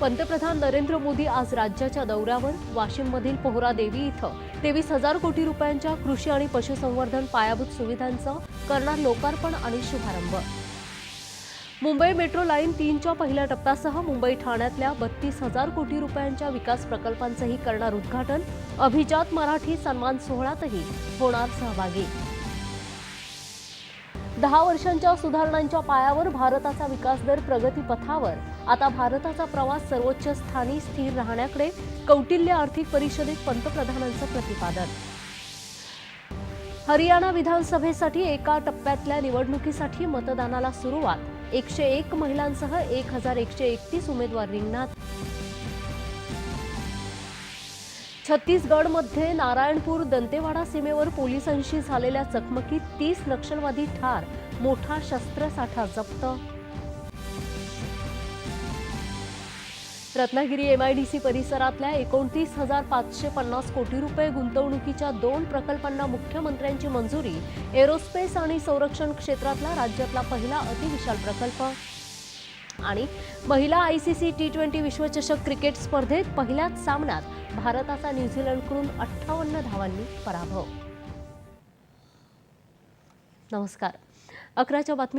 पंतप्रधान नरेंद्र मोदी आज राज्याच्या दौऱ्यावर वाशिममधील पोहरादेवी इथं तेवीस हजार कोटी रुपयांच्या कृषी आणि पशुसंवर्धन पायाभूत सुविधांचं करणार लोकार्पण आणि शुभारंभ. मुंबई मेट्रो लाईन तीनच्या पहिल्या टप्प्यासह मुंबई ठाण्यातल्या बत्तीस हजार कोटी रुपयांच्या विकास प्रकल्पांचंही करणार उद्घाटन अभिजात मराठी सन्मान सोहळ्यातही होणार सहभागी. दहा वर्षांच्या सुधारणांच्या पायावर भारताचा विकास दर प्रगतीपथावर आता भारताचा प्रवास सर्वोच्च स्थानी स्थिर राहण्याकडे कौटिल्य आर्थिक परिषदेत पंतप्रधानांचं प्रतिपादन. हरियाणा विधानसभेसाठी एका टप्प्यातल्या निवडणुकीसाठी मतदानाला सुरुवात. एकशे एक महिलांसह एक हजार एकशे एकतीस उमेदवार रिंगणात. छत्तीसगडमध्ये नारायणपूर दंतेवाडा सीमेवर पोलिसांशी झालेल्या चकमकीत तीस नक्षलवादी ठार मोठा शस्त्रसाठा जप्त. रत्नागिरी एमआयडीसी परिसरातल्या एकोणतीस हजार पाचशे पन्नास कोटी रुपये गुंतवणुकीच्या दोन प्रकल्पांना मुख्यमंत्र्यांची मंजुरी एरोस्पेस आणि संरक्षण क्षेत्रातला राज्यातला पहिला अतिविशाल प्रकल्प. आणि महिला आयसीसी टी ट्वेंटी विश्वचषक क्रिकेट स्पर्धेत पहिल्याच सामन्यात भारताचा न्यूझीलंडकडून अठ्ठावन्न धावांनी पराभव. नमस्कार. अकराच्या बातमी